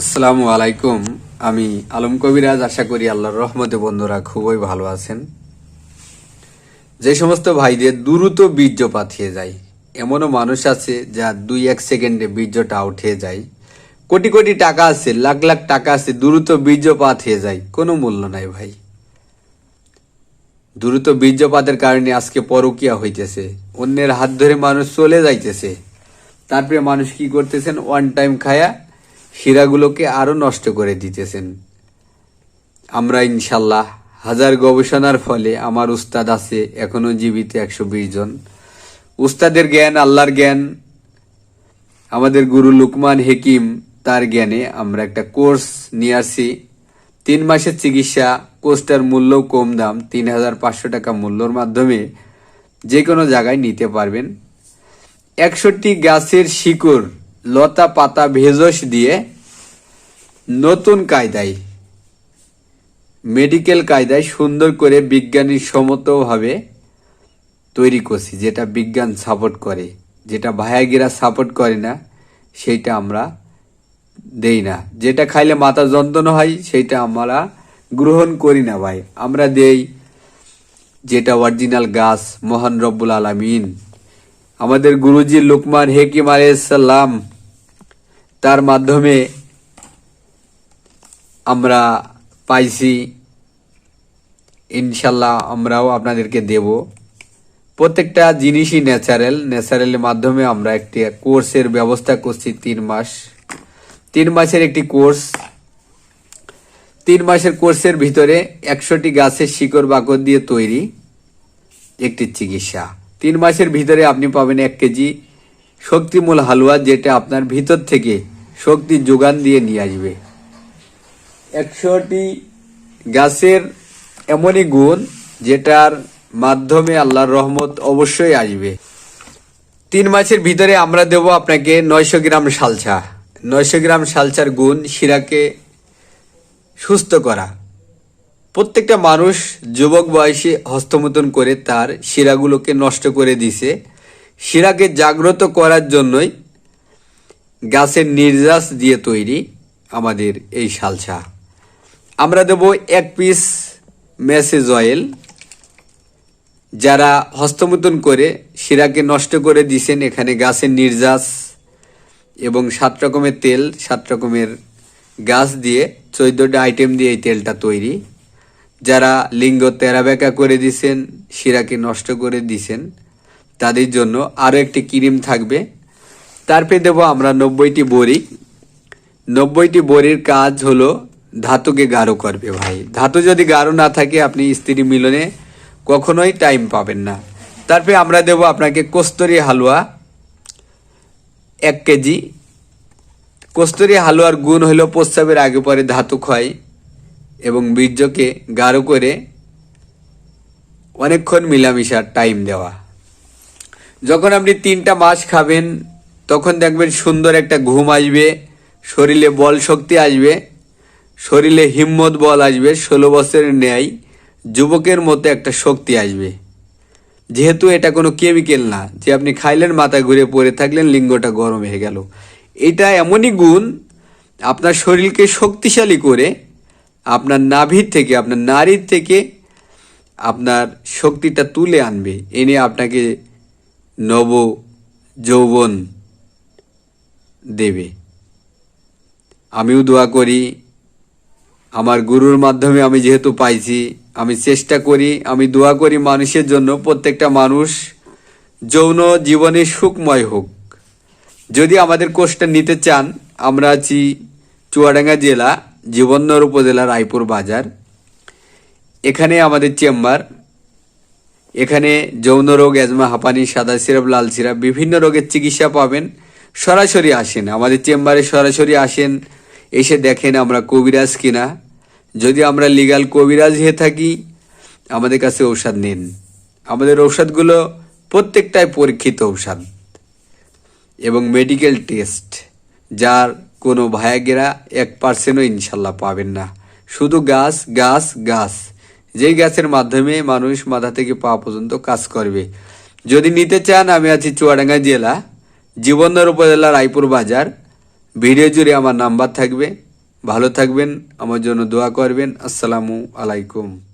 আসসালামু আলাইকুম। আমি আলম কবিরাজ, আশা করি আল্লাহর রহমতে বন্ধুরা খুবই ভালো আছেন। যে সমস্ত ভাইদের দ্রুত বীর্যপাত হয়ে যায়, এমনও মানুষ আছে যা দুই এক সেকেন্ডে বীর্যটা উঠে যায়। কোটি কোটি টাকা আছে, লাখ লাখ টাকা আছে, দ্রুত বীর্যপাত হয়ে যায়, কোনো মূল্য নাই ভাই। দ্রুত বীর্যপাতের কারণে আজকে পরকিয়া হইতেছে, অন্যের হাত ধরে মানুষ চলে যাইতেছে। তারপরে মানুষ কি করতেছেন? ওয়ান টাইম খায়া হীরাগুলোকে আরও নষ্ট করে দিতেছেন। আমরা ইনশাল্লাহ হাজার গবেষণার ফলে আমার উস্তাদ আছে, এখনও জীবিত একশো বিশ জন। উস্তাদের জ্ঞান আল্লাহর জ্ঞান। আমাদের গুরু লুকমান হেকিম তার জ্ঞানে আমরা একটা কোর্স নিয়ে আসি তিন মাসের চিকিৎসা, কোর্সটার মূল্য কম দাম, তিন হাজার পাঁচশো টাকা মূল্যর মাধ্যমে যে কোনো জায়গায় নিতে পারবেন। একষট্টি গাছের শিকড় লতা পাতা ভেষজ দিয়ে নতুন কায়দায় মেডিকেল কায়দায় সুন্দর করে বিজ্ঞানী সম্মতভাবে তৈরি করছি, যেটা বিজ্ঞান সাপোর্ট করে। যেটা ভায়াগিরা সাপোর্ট করে না, সেইটা আমরা দেই না। যেটা খাইলে মাথা যন্ত্রণা হয়, সেইটা আমরা গ্রহণ করি না ভাই। আমরা দেই যেটা অরিজিনাল গাছ, মহান রব্বুল আলামিন। আমাদের গুরুজি লুকমান হেকিম আলাইসাল্লাম তার মাধ্যমে আমরা পাইছি। ইনশাল্লাহ আমরাও আপনাদেরকে দেব। প্রত্যেকটা জিনিসই ন্যাচারাল ন্যাচারালের মাধ্যমে আমরা একটি কোর্সের ব্যবস্থা করছি তিন মাস। তিন মাসের একটি কোর্স তিন মাসের কোর্সের ভিতরে একশোটি গাছের শিকড় বাকড় দিয়ে তৈরি একটি চিকিৎসা। তিন মাসের ভিতরে আপনি পাবেন এক কেজি শক্তিমূল হালুয়া যেটা আপনার ভিতর থেকে শক্তি যোগান দিয়ে নিয়ে আসবে। একশোটি গাছের এমনই গুণ যেটার মাধ্যমে আল্লাহর রহমত অবশ্যই আসবে। তিন মাসের ভিতরে আমরা দেব আপনাকে নয়শো গ্রাম সালসা নয়শো গ্রাম সালসার গুণ শিরাকে সুস্থ করা। প্রত্যেকটা মানুষ যুবক বয়সে হস্তমোতন করে তার শিরাগুলোকে নষ্ট করে দিছে। শিরাকে জাগ্রত করার জন্যই গাছের নির্যাস দিয়ে তৈরি আমাদের এই সালসা আমরা দেব এক পিস মেসেজ অয়েল, যারা হস্তমোতন করে শিরাকে নষ্ট করে দিছেন এখানে গাছের নির্যাস এবং সাত রকমের তেল, সাত রকমের গাছ দিয়ে চোদ্দোটা আইটেম দিয়ে এই তেলটা তৈরি। যারা লিঙ্গ তেরাবেকা করে দিছেন, শিরাকে নষ্ট করে দিছেন তাদের জন্য আরও একটি ক্রিম থাকবে। তারপরে দেবো আমরা নব্বইটি বড়ি। নব্বইটি বড়ির কাজ হলো ধাতুকে গাঢ় করবে ভাই। ধাতু যদি গাঢ় না থাকে আপনি স্ত্রী মিলনে কখনোই টাইম পাবেন না। তারপরে আমরা দেব আপনাকে কস্তরি হালুয়া এক কেজি। কস্তুরি হালুয়ার গুণ হলো প্রস্রাবের আগে পরে ধাতু ক্ষয় এবং বীর্যকে গাঢ় করে অনেকক্ষণ মিলামিশার টাইম দেওয়া। যখন আপনি তিনটা মাস খাবেন, তখন দেখবেন সুন্দর একটা ঘুম আসবে, শরীরে বল শক্তি আসবে, শরীরে হিম্মত বল আসবে, ষোলো বছরের ন্যায় যুবকের মতো একটা শক্তি আসবে। যেহেতু এটা কোনো কেমিক্যাল না, যে আপনি খাইলেন, মাথা ঘুরে পড়ে থাকলেন, লিঙ্গটা গরম হয়ে গেল। এটা এমনই গুণ, আপনার শরীরকে শক্তিশালী করে, আপনার নাভির থেকে, আপনার নারীর থেকে আপনার শক্তিটা তুলে আনবে। এনে আপনাকে নব যৌবন দেবে। আমিও দোয়া করি, আমার গুরুর মাধ্যমে আমি যেহেতু পাইছি, আমি চেষ্টা করি, আমি দোয়া করি মানুষের জন্য, প্রত্যেকটা মানুষ যৌন জীবনে সুখময় হোক। যদি আমাদের কোর্সটা নিতে চান, আমরা আছি চুয়াডাঙ্গা জেলা, জীবননগর উপজেলা, রায়পুর বাজার। এখানে আমাদের চেম্বার এখানে যৌন রোগ অ্যাজমা হাঁপানি, সাদা সিরাপ, লাল সিরাপ বিভিন্ন রোগের চিকিৎসা পাবেন। সরাসরি আসেন, আমাদের চেম্বারে সরাসরি আসেন, এসে দেখেন আমরা কবিরাজ কিনা। যদি আমরা লিগাল কবিরাজ হয়ে থাকি, আমাদের কাছে ঔষধ নিন। আমাদের ঔষধগুলো প্রত্যেকটাই পরীক্ষিত ঔষধ এবং মেডিকেল টেস্ট যার কোনো ভায়াগেরা এক পার্সেন্টও ইনশাল্লাহ পাবেন না। শুধু গাছ গাছ গাছ। যেই গাছের মাধ্যমে মানুষ মাথা থেকে পা পর্যন্ত কাজ করবে। যদি নিতে চান, আমি আছি চুয়াডাঙ্গা জেলা, জীবনদর উপজেলা রায়পুর বাজার। ভিডিও জুড়ে আমার নাম্বার থাকবে। ভালো থাকবেন, আমার জন্য দোয়া করবেন। আসসালামু আলাইকুম।